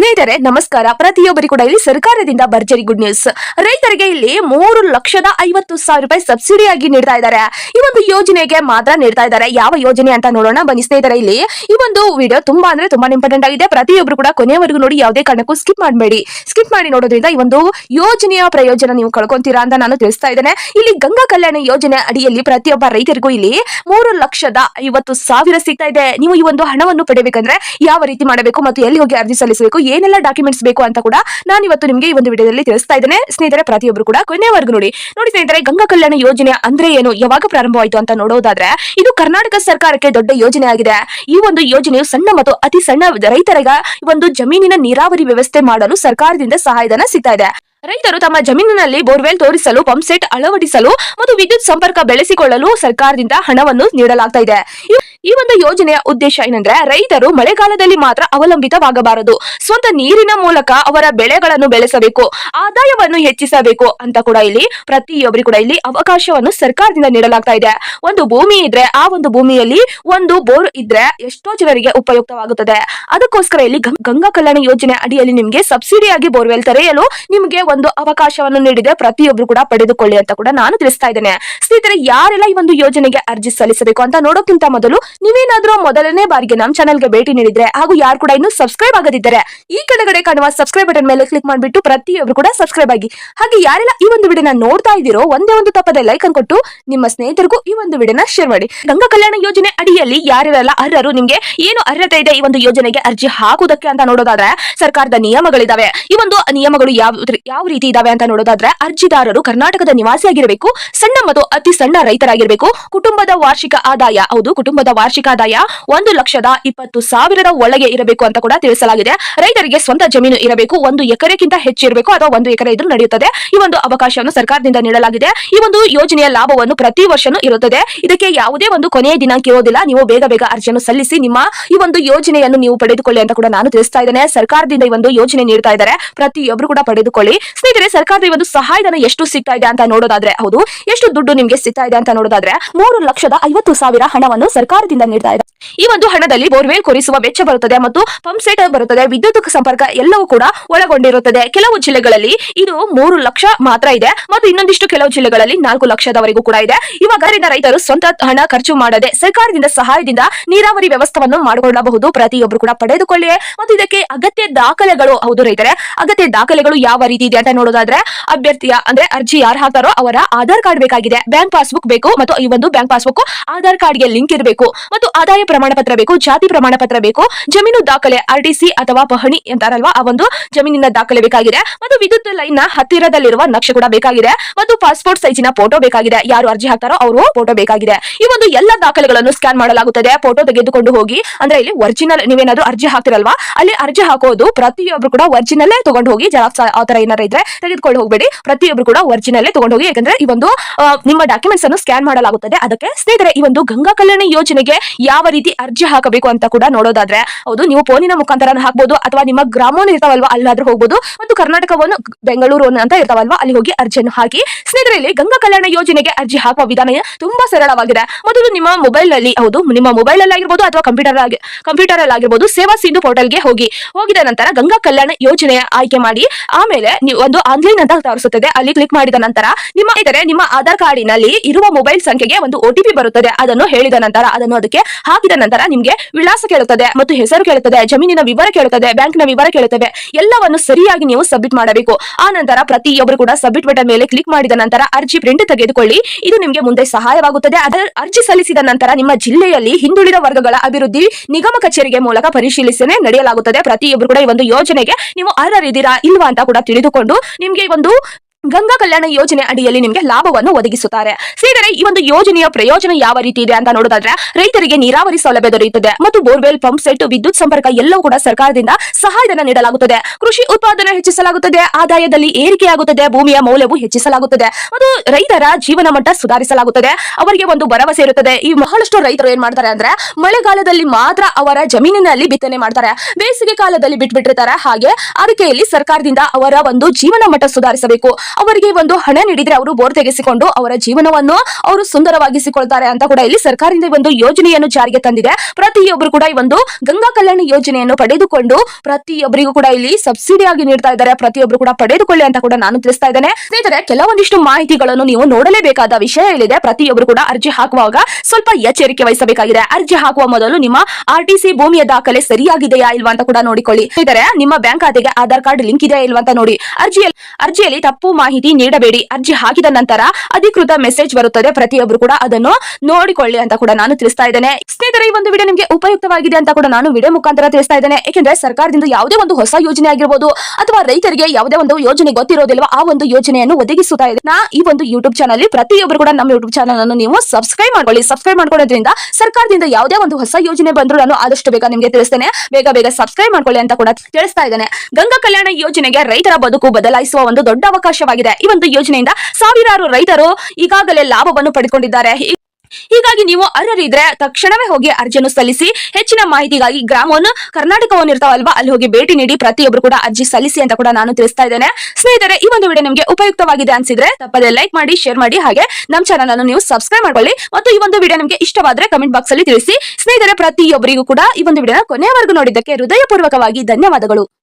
ಸ್ನೇಹಿತರೆ, ನಮಸ್ಕಾರ. ಪ್ರತಿಯೊಬ್ಬರಿಗೂ ಕೂಡ ಇಲ್ಲಿ ಸರ್ಕಾರದಿಂದ ಭರ್ಜರಿ ಗುಡ್ ನ್ಯೂಸ್. ರೈತರಿಗೆ ಇಲ್ಲಿ ಮೂರು ಲಕ್ಷದ ಐವತ್ತು ಸಾವಿರ ರೂಪಾಯಿ ಸಬ್ಸಿಡಿ ಆಗಿ ನೀಡ್ತಾ ಇದ್ದಾರೆ. ಈ ಒಂದು ಯೋಜನೆಗೆ ಮಾತ್ರ ನೀಡ್ತಾ ಇದ್ದಾರೆ. ಯಾವ ಯೋಜನೆ ಅಂತ ನೋಡೋಣ. ಬನ್ನಿ ಸ್ನೇಹಿತರೆ, ಇಲ್ಲಿ ಈ ಒಂದು ವಿಡಿಯೋ ತುಂಬಾ ಅಂದ್ರೆ ತುಂಬಾ ಇಂಪಾರ್ಟೆಂಟ್ ಆಗಿದೆ. ಪ್ರತಿಯೊಬ್ಬರು ಕೂಡ ಕೊನೆಯವರೆಗೂ ನೋಡಿ ಯಾವುದೇ ಕಾರಣಕ್ಕೂ ಸ್ಕಿಪ್ ಮಾಡಬೇಡಿ. ಸ್ಕಿಪ್ ಮಾಡಿ ನೋಡೋದ್ರಿಂದ ಈ ಒಂದು ಯೋಜನೆಯ ಪ್ರಯೋಜನ ನೀವು ಕಳ್ಕೊಂತೀರಾ ಅಂತ ನಾನು ತಿಳಿಸ್ತಾ ಇದ್ದೇನೆ. ಇಲ್ಲಿ ಗಂಗಾ ಕಲ್ಯಾಣ ಯೋಜನೆ ಅಡಿಯಲ್ಲಿ ಪ್ರತಿಯೊಬ್ಬ ರೈತರಿಗೂ ಇಲ್ಲಿ ಮೂರು ಲಕ್ಷದ ಐವತ್ತು ಸಾವಿರ ಸಿಗ್ತಾ ಇದೆ. ನೀವು ಈ ಒಂದು ಹಣವನ್ನು ಪಡೆಯಬೇಕಂದ್ರೆ ಯಾವ ರೀತಿ ಮಾಡಬೇಕು ಮತ್ತು ಎಲ್ಲಿ ಹೋಗಿ ಅರ್ಜಿ ಸಲ್ಲಿಸಬೇಕು ಏನೆಲ್ಲ ಡಾಕ್ಯುಮೆಂಟ್ಸ್ ಬೇಕು ಅಂತ ಕೂಡ ನಾನು ಇವತ್ತು ನಿಮಗೆ ಈ ಒಂದು ವಿಡಿಯೋದಲ್ಲಿ ತಿಳಿಸ್ತಾ ಇದ್ದೇನೆ. ಸ್ನೇಹಿತರೆ ಪ್ರತಿಯೊಬ್ಬರು ಕೂಡ ಕೊನೆಯವರೆಗೂ ನೋಡಿ. ನೋಡಿ ಸ್ನೇಹಿತರೆ, ಗಂಗಾ ಕಲ್ಯಾಣ ಯೋಜನೆ ಅಂದ್ರೆ ಏನು? ಯಾವಾಗ ಪ್ರಾರಂಭವಾಯಿತು ಅಂತ ನೋಡೋದಾದ್ರೆ, ಇದು ಕರ್ನಾಟಕ ಸರ್ಕಾರಕ್ಕೆ ದೊಡ್ಡ ಯೋಜನೆ ಆಗಿದೆ. ಈ ಒಂದು ಯೋಜನೆಯು ಸಣ್ಣ ಮತ್ತು ಅತಿ ಸಣ್ಣ ರೈತರಿಗ ಒಂದು ಜಮೀನಿನ ನೀರಾವರಿ ವ್ಯವಸ್ಥೆ ಮಾಡಲು ಸರ್ಕಾರದಿಂದ ಸಹಾಯಧನ ಸಿಗ್ತಾ ಇದೆ. ರೈತರು ತಮ್ಮ ಜಮೀನಿನಲ್ಲಿ ಬೋರ್ವೆಲ್ ತೋರಿಸಲು ಪಂಪ್ ಸೆಟ್ ಅಳವಡಿಸಲು ಮತ್ತು ವಿದ್ಯುತ್ ಸಂಪರ್ಕ ಬೆಳೆಸಿಕೊಳ್ಳಲು ಸರ್ಕಾರದಿಂದ ಹಣವನ್ನು ನೀಡಲಾಗ್ತಾ ಇದೆ. ಈ- ಒಂದು ಯೋಜನೆಯ ಉದ್ದೇಶ ಏನಂದ್ರೆ ರೈತರು ಮಳೆಗಾಲದಲ್ಲಿ ಮಾತ್ರ ಅವಲಂಬಿತವಾಗಬಾರದು. ಸ್ವಂತ ನೀರಿನ ಮೂಲಕ ಅವರ ಬೆಳೆಗಳನ್ನು ಬೆಳೆಸಬೇಕು, ಆದಾಯವನ್ನು ಹೆಚ್ಚಿಸಬೇಕು ಅಂತ ಕೂಡ ಇಲ್ಲಿ ಪ್ರತಿಯೊಬ್ಬರಿಗೂ ಕೂಡ ಇಲ್ಲಿ ಅವಕಾಶವನ್ನು ಸರ್ಕಾರದಿಂದ ನೀಡಲಾಗ್ತಾ ಇದೆ. ಒಂದು ಭೂಮಿ ಇದ್ರೆ ಆ ಒಂದು ಭೂಮಿಯಲ್ಲಿ ಒಂದು ಬೋರ್ ಇದ್ರೆ ಎಷ್ಟೋ ಜನರಿಗೆ ಉಪಯುಕ್ತವಾಗುತ್ತದೆ. ಅದಕ್ಕೋಸ್ಕರ ಇಲ್ಲಿ ಗಂಗಾ ಕಲ್ಯಾಣ ಯೋಜನೆ ಅಡಿಯಲ್ಲಿ ನಿಮಗೆ ಸಬ್ಸಿಡಿಯಾಗಿ ಬೋರ್ವೆಲ್ ತೆರೆಯಲು ನಿಮಗೆ ಒಂದು ಅವಕಾಶವನ್ನು ನೀಡಿದೆ. ಪ್ರತಿಯೊಬ್ರು ಕೂಡ ಪಡೆದುಕೊಳ್ಳಿ ಅಂತ ಕೂಡ ನಾನು ತಿಳಿಸ್ತಾ ಇದ್ದೇನೆ. ಸ್ನೇಹಿತರೆ, ಯಾರೆಲ್ಲ ಈ ಒಂದು ಯೋಜನೆಗೆ ಅರ್ಜಿ ಸಲ್ಲಿಸಬೇಕು ಅಂತ ನೋಡೋಕ್ಕಿಂತ ಮೊದಲು ನೀವೇನಾದ್ರೂ ಮೊದಲನೇ ಬಾರಿಗೆ ನಮ್ಮ ಚಾನೆಲ್ಗೆ ಭೇಟಿ ನೀಡಿದ್ರೆ ಹಾಗೂ ಯಾರು ಕೂಡ ಇನ್ನು ಸಬ್ಸ್ಕ್ರೈಬ್ ಆಗದಿದ್ದರೆ ಈ ಕೆಳಗಡೆ ಕಾಣುವ ಸಬ್ಸ್ಕ್ರೈಬ್ ಬಟನ್ ಮೇಲೆ ಕ್ಲಿಕ್ ಮಾಡಿಬಿಟ್ಟು ಪ್ರತಿಯೊಬ್ಬರು ಕೂಡ ಸಬ್ಸ್ಕ್ರೈಬ್ ಆಗಿ. ಹಾಗೆ ಯಾರೆಲ್ಲ ಈ ಒಂದು ವಿಡಿಯೋನ ನೋಡ್ತಾ ಇದ್ದೀರೋ ಒಂದೇ ಒಂದು ತಪ್ಪದೆ ಲೈಕ್ ಅನ್ ಕೊಟ್ಟು ನಿಮ್ಮ ಸ್ನೇಹಿತರಿಗೂ ಈ ಒಂದು ವಿಡಿಯೋನ ಶೇರ್ ಮಾಡಿ. ಗಂಗಾ ಕಲ್ಯಾಣ ಯೋಜನೆ ಅಡಿಯಲ್ಲಿ ಯಾರಿರಲ್ಲ ಅರ್ಹರು ನಿಮ್ಗೆ ಏನು ಅರ್ಹತೆ ಇದೆ ಈ ಒಂದು ಯೋಜನೆಗೆ ಅರ್ಜಿ ಹಾಕುವುದಕ್ಕೆ ಅಂತ ನೋಡೋದಾದ್ರೆ ಸರ್ಕಾರದ ನಿಯಮಗಳಿದಾವೆ. ಈ ಒಂದು ನಿಯಮಗಳು ಯಾವ ಯಾವ ರೀತಿ ಇದಾವೆ ಅಂತ ನೋಡೋದಾದ್ರೆ ಅರ್ಜಿದಾರರು ಕರ್ನಾಟಕದ ನಿವಾಸಿಯಾಗಿರಬೇಕು, ಸಣ್ಣ ಮತ್ತು ಅತಿ ಸಣ್ಣ ರೈತರಾಗಿರಬೇಕು, ಕುಟುಂಬದ ವಾರ್ಷಿಕ ಆದಾಯ, ಹೌದು, ಕುಟುಂಬದ ವಾರ್ಷಿಕ ಆದಾಯ ಒಂದು ಲಕ್ಷದ ಇಪ್ಪತ್ತು ಸಾವಿರದ ಒಳಗೆ ಇರಬೇಕು ಅಂತ ಕೂಡ ತಿಳಿಸಲಾಗಿದೆ. ರೈತರಿಗೆ ಸ್ವಂತ ಜಮೀನು ಇರಬೇಕು, ಒಂದು ಎಕರೆಗಿಂತ ಹೆಚ್ಚು ಇರಬೇಕು ಅಥವಾ ಒಂದು ಎಕರೆ ಇದ್ರೂ ನಡೆಯುತ್ತದೆ. ಈ ಒಂದು ಅವಕಾಶವನ್ನು ಸರ್ಕಾರದಿಂದ ನೀಡಲಾಗಿದೆ. ಈ ಒಂದು ಯೋಜನೆಯ ಲಾಭವನ್ನು ಪ್ರತಿ ವರ್ಷನೂ ಇರುತ್ತದೆ. ಇದಕ್ಕೆ ಯಾವುದೇ ಒಂದು ಕೊನೆಯ ದಿನಾಂಕ ಇರೋದಿಲ್ಲ. ನೀವು ಬೇಗ ಬೇಗ ಅರ್ಜಿಯನ್ನು ಸಲ್ಲಿಸಿ ನಿಮ್ಮ ಈ ಒಂದು ಯೋಜನೆಯನ್ನು ನೀವು ಪಡೆದುಕೊಳ್ಳಿ ಅಂತ ಕೂಡ ನಾನು ತಿಳಿಸ್ತಾ ಇದ್ದೇನೆ. ಸರ್ಕಾರದಿಂದ ಈ ಒಂದು ಯೋಜನೆ ನೀಡ್ತಾ ಇದ್ದಾರೆ. ಪ್ರತಿಯೊಬ್ಬರು ಕೂಡ ಪಡೆದುಕೊಳ್ಳಿ. ಸ್ನೇಹಿತರೆ, ಸರ್ಕಾರದ ಈ ಒಂದು ಸಹಾಯಧನ ಎಷ್ಟು ಸಿಗ್ತಾ ಇದೆ ಅಂತ ನೋಡೋದಾದ್ರೆ, ಹೌದು, ಎಷ್ಟು ದುಡ್ಡು ನಿಮಗೆ ಸಿಗ್ತಾ ಇದೆ ಅಂತ ನೋಡೋದಾದ್ರೆ, ಮೂರು ಲಕ್ಷದ ಐವತ್ತು ಸಾವಿರ ಹಣವನ್ನು ಸರ್ಕಾರದಿಂದ ನೀಡ್ತಾ ಇದೆ ಈ ಒಂದು ಹಣದಲ್ಲಿ ಬೋರ್ವೆಲ್ ಕೊರಿಸುವ ವೆಚ್ಚ ಬರುತ್ತದೆ ಮತ್ತು ಪಂಪ್ ಸೆಟ್ ಬರುತ್ತದೆ, ವಿದ್ಯುತ್ ಸಂಪರ್ಕ ಎಲ್ಲವೂ ಕೂಡ ಒಳಗೊಂಡಿರುತ್ತದೆ. ಕೆಲವು ಜಿಲ್ಲೆಗಳಲ್ಲಿ ಇದು ಮೂರು ಲಕ್ಷ ಮಾತ್ರ ಇದೆ ಮತ್ತು ಇನ್ನೊಂದಿಷ್ಟು ಕೆಲವು ಜಿಲ್ಲೆಗಳಲ್ಲಿ ನಾಲ್ಕು ಲಕ್ಷದವರೆಗೂ ಕೂಡ ಇದೆ. ಇವಾಗ ರೈತರು ಸ್ವಂತ ಹಣ ಖರ್ಚು ಮಾಡದೆ ಸರ್ಕಾರದಿಂದ ಸಹಾಯದಿಂದ ನೀರಾವರಿ ವ್ಯವಸ್ಥೆಯನ್ನು ಮಾಡಿಕೊಳ್ಳಬಹುದು. ಪ್ರತಿಯೊಬ್ಬರು ಕೂಡ ಪಡೆದುಕೊಳ್ಳಿ. ಮತ್ತು ಇದಕ್ಕೆ ಅಗತ್ಯ ದಾಖಲೆಗಳು, ಹೌದು ರೈತರೆ, ಅಗತ್ಯ ದಾಖಲೆಗಳು ಯಾವ ರೀತಿ ಇದೆ ಅಂತ ನೋಡೋದಾದ್ರೆ ಅಭ್ಯರ್ಥಿಯ ಅಂದ್ರೆ ಅರ್ಜಿ ಯಾರು ಹಾಕ್ತಾರೋ ಅವರ ಆಧಾರ್ ಕಾರ್ಡ್ ಬೇಕಾಗಿದೆ. ಬ್ಯಾಂಕ್ ಪಾಸ್ಬುಕ್ ಬೇಕು ಮತ್ತು ಈ ಒಂದು ಬ್ಯಾಂಕ್ ಪಾಸ್ಬುಕ್ ಆಧಾರ್ ಕಾರ್ಡ್ಗೆ ಲಿಂಕ್ ಇರಬೇಕು. ಮತ್ತು ಆದಾಯ ಪ್ರಮಾಣ ಪತ್ರ ಬೇಕು, ಜಾತಿ ಪ್ರಮಾಣ ಪತ್ರ ಬೇಕು, ಜಮೀನು ದಾಖಲೆ, ಆರ್ ಟಿ ಸಿ ಅಥವಾ ಪಹಣಿ ಅಂತಾರಲ್ವಾ? ಆ ಒಂದು ಜಮೀನಿನ ದಾಖಲೆ ಬೇಕಾಗಿದೆ. ಮತ್ತು ವಿದ್ಯುತ್ ಲೈನ್ನ ಹತ್ತಿರದಲ್ಲಿರುವ ನಕ್ಷೆ ಕೂಡ ಬೇಕಾಗಿದೆ. ಮತ್ತು ಪಾಸ್ಪೋರ್ಟ್ ಸೈಜಿನ ಫೋಟೋ ಬೇಕಾಗಿದೆ. ಯಾರು ಅರ್ಜಿ ಹಾಕ್ತಾರೋ ಅವರು ಫೋಟೋ ಬೇಕಾಗಿದೆ. ಈ ಒಂದು ಎಲ್ಲ ದಾಖಲೆಗಳನ್ನು ಸ್ಕ್ಯಾನ್ ಮಾಡಲಾಗುತ್ತದೆ. ಫೋಟೋ ತೆಗೆದುಕೊಂಡು ಹೋಗಿ, ಅಂದ್ರೆ ಇಲ್ಲಿ ಒರಿಜಿನಲ್ ನೀವೇನಾದ್ರೂ ಅರ್ಜಿ ಹಾಕ್ತಿರಲ್ವಾ? ಅಲ್ಲಿ ಅರ್ಜಿ ಹಾಕೋದು ಪ್ರತಿಯೊಬ್ರು ಕೂಡ ಒರಿಜಿನಲ್ ತಗೊಂಡು ಹೋಗಿ ಜೆರಾಕ್ಸ್ ಆ ತರ ಏನಾರ ಇದ್ರೆ ತೆಗೆದುಕೊಂಡು ಹೋಗಬೇಡಿ. ಪ್ರತಿಯೊಬ್ರು ಕೂಡ ಒರಿಜಿನಲ್ ತಗೊಂಡು ಹೋಗಿ, ಯಾಕಂದ್ರೆ ಈ ಒಂದು ನಿಮ್ಮ ಡಾಕ್ಯುಮೆಂಟ್ಸ್ ಅನ್ನು ಸ್ಕ್ಯಾನ್ ಮಾಡಲಾಗುತ್ತದೆ. ಅದಕ್ಕೆ ಸ್ನೇಹಿತರೆ, ಈ ಒಂದು ಗಂಗಾ ಕಲ್ಯಾಣ ಯೋಜನೆಗೆ ಯಾವ ರೀತಿ ಅರ್ಜಿ ಹಾಕಬೇಕು ಅಂತ ಕೂಡ ನೋಡೋದಾದ್ರೆ, ಹೌದು, ನೀವು ಫೋನಿನ ಮುಖಾಂತರ ಹಾಕಬಹುದು ಅಥವಾ ನಿಮ್ಮ ಗ್ರಾಮವನ್ನು ಇರ್ತಾವಲ್ವಾ, ಅಲ್ಲಾದ್ರೂ ಹೋಗಬಹುದು ಮತ್ತು ಕರ್ನಾಟಕವನ್ನು ಬೆಂಗಳೂರು ಅಂತ ಇರ್ತಾವಲ್ವಾ, ಅಲ್ಲಿ ಹೋಗಿ ಅರ್ಜಿಯನ್ನು ಹಾಕಿ ಸ್ನೇಹಿತರೆ ಇಲ್ಲಿ ಗಂಗಾ ಕಲ್ಯಾಣ ಯೋಜನೆಗೆ ಅರ್ಜಿ ಹಾಕುವ ವಿಧಾನ ತುಂಬಾ ಸರಳವಾಗಿದೆ. ಮೊದಲು ನಿಮ್ಮ ಮೊಬೈಲ್ನಲ್ಲಿ ಹೌದು, ನಿಮ್ಮ ಮೊಬೈಲ್ ಅಲ್ಲಿ ಆಗಿರ್ಬೋದು ಅಥವಾ ಕಂಪ್ಯೂಟರ್ ಆಗಿ ಕಂಪ್ಯೂಟರ್ ಅಲ್ಲಿ ಆಗಿರ್ಬೋದು ಸೇವಾ ಸಿಂಧು ಪೋರ್ಟಲ್ಗೆ ಹೋಗಿ, ಹೋಗಿದ ನಂತರ ಗಂಗಾ ಕಲ್ಯಾಣ ಯೋಜನೆಯ ಆಯ್ಕೆ ಮಾಡಿ, ಆಮೇಲೆ ನೀವು ಒಂದು ಆನ್ಲೈನ್ ಅಂತ ತೋರಿಸುತ್ತದೆ, ಅಲ್ಲಿ ಕ್ಲಿಕ್ ಮಾಡಿದ ನಂತರ, ನಿಮ್ಮ ಇತರೆ ನಿಮ್ಮ ಆಧಾರ್ ಕಾರ್ಡಿನಲ್ಲಿ ಇರುವ ಮೊಬೈಲ್ ಸಂಖ್ಯೆಗೆ ಒಂದು ಒಟಿಪಿ ಬರುತ್ತದೆ, ಅದನ್ನು ಹೇಳಿದ ನಂತರ, ಅದನ್ನು ಅದಕ್ಕೆ ಹಾಕಿದ ನಂತರ ನಿಮ್ಗೆ ವಿಳಾಸ ಕೇಳುತ್ತದೆ ಮತ್ತು ಹೆಸರು ಕೇಳುತ್ತದೆ, ಜಮೀನಿನ ವಿವರ ಕೇಳುತ್ತದೆ, ಬ್ಯಾಂಕ್ನ ವಿವರ ಕೇಳುತ್ತವೆ ಎಲ್ಲವನ್ನು ಸರಿಯಾಗಿ ನೀವು ಸಬ್ಮಿಟ್ ಮಾಡಬೇಕು. ಆ ನಂತರ ಪ್ರತಿಯೊಬ್ಬರು ಕೂಡ ಸಬ್ಮಿಟ್ ಬಟನ್ ಮೇಲೆ ಕ್ಲಿಕ್ ಮಾಡಿದ ನಂತರ ಅರ್ಜಿ ಪ್ರಿಂಟ್ ತೆಗೆದುಕೊಳ್ಳಿ. ಇದು ನಿಮಗೆ ಮುಂದೆ ಸಹಾಯವಾಗುತ್ತದೆ. ಅದರ ಅರ್ಜಿ ಸಲ್ಲಿಸಿದ ನಂತರ ನಿಮ್ಮ ಜಿಲ್ಲೆಯಲ್ಲಿ ಹಿಂದುಳಿದ ವರ್ಗಗಳ ಅಭಿವೃದ್ಧಿ ನಿಗಮ ಕಚೇರಿಗೆ ಮೂಲಕ ಪರಿಶೀಲಿಸನೆ ನಡೆಯಲಾಗುತ್ತದೆ. ಪ್ರತಿಯೊಬ್ಬರು ಕೂಡ ಈ ಒಂದು ಯೋಜನೆಗೆ ನೀವು ಅರ್ಹರಿದ್ದೀರಾ ಇಲ್ವಾ ಅಂತ ಕೂಡ ತಿಳಿದುಕೊಂಡು ನಿಮ್ಗೆ ಒಂದು ಗಂಗಾ ಕಲ್ಯಾಣ ಯೋಜನೆ ಅಡಿಯಲ್ಲಿ ನಿಮಗೆ ಲಾಭವನ್ನು ಒದಗಿಸುತ್ತಾರೆ. ಸ್ನೇಹಿತರೆ ಈ ಒಂದು ಯೋಜನೆಯ ಪ್ರಯೋಜನ ಯಾವ ರೀತಿ ಇದೆ ಅಂತ ನೋಡೋದಾದ್ರೆ, ರೈತರಿಗೆ ನೀರಾವರಿ ಸೌಲಭ್ಯ ದೊರೆಯುತ್ತದೆ ಮತ್ತು ಬೋರ್ವೆಲ್, ಪಂಪ್ ಸೆಟ್, ವಿದ್ಯುತ್ ಸಂಪರ್ಕ ಎಲ್ಲವೂ ಕೂಡ ಸರ್ಕಾರದಿಂದ ಸಹಾಯಧನ ನೀಡಲಾಗುತ್ತದೆ. ಕೃಷಿ ಉತ್ಪಾದನೆ ಹೆಚ್ಚಿಸಲಾಗುತ್ತದೆ, ಆದಾಯದಲ್ಲಿ ಏರಿಕೆಯಾಗುತ್ತದೆ, ಭೂಮಿಯ ಮೌಲ್ಯವು ಹೆಚ್ಚಿಸಲಾಗುತ್ತದೆ ಮತ್ತು ರೈತರ ಜೀವನ ಮಟ್ಟ ಸುಧಾರಿಸಲಾಗುತ್ತದೆ. ಅವರಿಗೆ ಒಂದು ಭರವಸೆ ಇರುತ್ತದೆ. ಈ ಬಹಳಷ್ಟು ರೈತರು ಏನ್ ಮಾಡ್ತಾರೆ ಅಂದ್ರೆ, ಮಳೆಗಾಲದಲ್ಲಿ ಮಾತ್ರ ಅವರ ಜಮೀನಿನಲ್ಲಿ ಬಿತ್ತನೆ ಮಾಡ್ತಾರೆ. ಬೇಸಿಗೆ ಕಾಲದಲ್ಲಿ ಬಿಟ್ಬಿಟ್ಟಿರ್ತಾರೆ. ಹಾಗೆ ಅದಕ್ಕೆ ಇಲ್ಲಿ ಸರ್ಕಾರದಿಂದ ಅವರ ಒಂದು ಜೀವನ ಮಟ್ಟ ಸುಧಾರಿಸಬೇಕು. ಅವರಿಗೆ ಒಂದು ಹಣ ನೀಡಿದ್ರೆ ಅವರು ಬೋರ್ ತೆಗೆಸಿಕೊಂಡು ಅವರ ಜೀವನವನ್ನು ಅವರು ಸುಂದರವಾಗಿಸಿಕೊಳ್ತಾರೆ ಅಂತ ಕೂಡ ಇಲ್ಲಿ ಸರ್ಕಾರದಿಂದ ಒಂದು ಯೋಜನೆಯನ್ನು ಜಾರಿಗೆ ತಂದಿದೆ. ಪ್ರತಿಯೊಬ್ಬರು ಕೂಡ ಈ ಒಂದು ಗಂಗಾ ಕಲ್ಯಾಣ ಯೋಜನೆಯನ್ನು ಪಡೆದುಕೊಂಡು ಪ್ರತಿಯೊಬ್ಬರಿಗೂ ಕೂಡ ಇಲ್ಲಿ ಸಬ್ಸಿಡಿ ಆಗಿ ನೀಡ್ತಾ ಇದ್ದಾರೆ. ಪ್ರತಿಯೊಬ್ಬರು ಕೂಡ ಪಡೆದುಕೊಳ್ಳಿ ಅಂತ ಕೂಡ ನಾನು ತಿಳಿಸ್ತಾ ಇದ್ದೇನೆ. ಸ್ನೇಹಿತರೆ, ಕೆಲವೊಂದಿಷ್ಟು ಮಾಹಿತಿಗಳನ್ನು ನೀವು ನೋಡಲೇಬೇಕಾದ ವಿಷಯ ಇಲ್ಲಿದೆ. ಪ್ರತಿಯೊಬ್ಬರು ಕೂಡ ಅರ್ಜಿ ಹಾಕುವಾಗ ಸ್ವಲ್ಪ ಎಚ್ಚರಿಕೆ ವಹಿಸಬೇಕಾಗಿದೆ. ಅರ್ಜಿ ಹಾಕುವ ಮೊದಲು ನಿಮ್ಮ ಆರ್ ಭೂಮಿಯ ದಾಖಲೆ ಸರಿಯಾಗಿದೆಯಾ ಇಲ್ವಾ ಅಂತ ಕೂಡ ನೋಡಿಕೊಳ್ಳಿ. ಸ್ನೇಹಿತರೆ, ನಿಮ್ಮ ಬ್ಯಾಂಕ್ ಖಾತೆಗೆ ಆಧಾರ್ ಕಾರ್ಡ್ ಲಿಂಕ್ ಇದೆಯಾ ಇಲ್ವಾ ಅಂತ ನೋಡಿ. ಅರ್ಜಿಯಲ್ಲಿ ಅರ್ಜಿಯಲ್ಲಿ ತಪ್ಪು ನೀಡಬೇಡಿ. ಅರ್ಜಿ ಹಾಕಿದ ನಂತರ ಅಧಿಕೃತ ಮೆಸೇಜ್ ಬರುತ್ತದೆ. ಪ್ರತಿಯೊಬ್ಬರು ಕೂಡ ಅದನ್ನು ನೋಡಿಕೊಳ್ಳಿ ಅಂತ ಕೂಡ ನಾನು ತಿಳಿಸ್ತಾ ಇದ್ದೇನೆ. ಸ್ನೇಹಿತರೆ, ಈ ಒಂದು ವಿಡಿಯೋ ನಿಮಗೆ ಉಪಯುಕ್ತವಾಗಿದೆ ಅಂತ ಕೂಡ ನಾನು ವಿಡಿಯೋ ಮುಖಾಂತರ ತಿಳಿಸ್ತಾ ಇದ್ದೇನೆ. ಏಕೆಂದ್ರೆ ಸರ್ಕಾರದಿಂದ ಯಾವುದೇ ಒಂದು ಹೊಸ ಯೋಜನೆ ಆಗಿರ್ಬೋದು ಅಥವಾ ರೈತರಿಗೆ ಯಾವುದೇ ಒಂದು ಯೋಜನೆ ಗೊತ್ತಿರೋದಿಲ್ವಾ, ಆ ಒಂದು ಯೋಜನೆಯನ್ನು ಒದಗಿಸುತ್ತಾ ಇದೆ. ನಾ ಈ ಒಂದು ಯೂಟ್ಯೂಬ್ ಚಾನಲ್ ಪ್ರತಿಯೊಬ್ಬರು ಕೂಡ ನಮ್ಮ ಯೂಟ್ಯೂಬ್ ಚಾನಲ್ ಅನ್ನು ನೀವು ಸಬ್ಸ್ಕ್ರೈಬ್ ಮಾಡ್ಕೊಳ್ಳಿ. ಸಬ್ಸ್ಕ್ರೈಬ್ ಮಾಡ್ಕೊಳ್ಳೋದ್ರಿಂದ ಸರ್ಕಾರದಿಂದ ಯಾವುದೇ ಒಂದು ಹೊಸ ಯೋಜನೆ ಬಂದ್ರು ನಾನು ಆದಷ್ಟು ಬೇಗ ನಿಮಗೆ ತಿಳಿಸ್ತೇನೆ. ಬೇಗ ಬೇಗ ಸಬ್ಸ್ಕ್ರೈಬ್ ಮಾಡ್ಕೊಳ್ಳಿ ಅಂತ ಕೂಡ ತಿಳಿಸ್ತಾ ಇದ್ದೇನೆ. ಗಂಗಾ ಕಲ್ಯಾಣ ಯೋಜನೆಗೆ ರೈತರ ಬದುಕು ಬದಲಾಯಿಸುವ ಒಂದು ದೊಡ್ಡ ಅವಕಾಶವಾಗಿದೆ. ಈ ಒಂದು ಯೋಜನೆಯಿಂದ ಸಾವಿರಾರು ರೈತರು ಈಗಾಗಲೇ ಲಾಭವನ್ನು ಪಡೆದುಕೊಂಡಿದ್ದಾರೆ. ಹೀಗಾಗಿ ನೀವು ಅರ್ಹರಿದ್ರೆ ತಕ್ಷಣವೇ ಹೋಗಿ ಅರ್ಜಿಯನ್ನು ಸಲ್ಲಿಸಿ. ಹೆಚ್ಚಿನ ಮಾಹಿತಿಗಾಗಿ ಗ್ರಾಮವನ್ನು, ಕರ್ನಾಟಕವನ್ನು ಇರ್ತಾವಲ್ವಾ, ಅಲ್ಲಿ ಹೋಗಿ ಭೇಟಿ ನೀಡಿ ಪ್ರತಿಯೊಬ್ಬರು ಕೂಡ ಅರ್ಜಿ ಸಲ್ಲಿಸಿ ಅಂತ ಕೂಡ ನಾನು ತಿಳಿಸ್ತಾ ಇದ್ದೇನೆ. ಸ್ನೇಹಿತರೆ, ಈ ಒಂದು ವಿಡಿಯೋ ನಿಮಗೆ ಉಪಯುಕ್ತವಾಗಿದೆ ಅನ್ಸಿದ್ರೆ ತಪ್ಪದೆ ಲೈಕ್ ಮಾಡಿ, ಶೇರ್ ಮಾಡಿ, ಹಾಗೆ ನಮ್ಮ ಚಾನಲ್ ಅನ್ನು ನೀವು ಸಬ್ಸ್ಕ್ರೈಬ್ ಮಾಡ್ಕೊಳ್ಳಿ. ಮತ್ತು ಈ ಒಂದು ವಿಡಿಯೋ ನಿಮಗೆ ಇಷ್ಟವಾದ್ರೆ ಕಮೆಂಟ್ ಬಾಕ್ಸ್ ಅಲ್ಲಿ ತಿಳಿಸಿ. ಸ್ನೇಹಿತರೆ, ಪ್ರತಿಯೊಬ್ಬರಿಗೂ ಕೂಡ ಈ ಒಂದು ವಿಡಿಯೋನ ಕೊನೆಯವರೆಗೂ ನೋಡಿದ್ದಕ್ಕೆ ಹೃದಯಪೂರ್ವಕವಾಗಿ ಧನ್ಯವಾದಗಳು.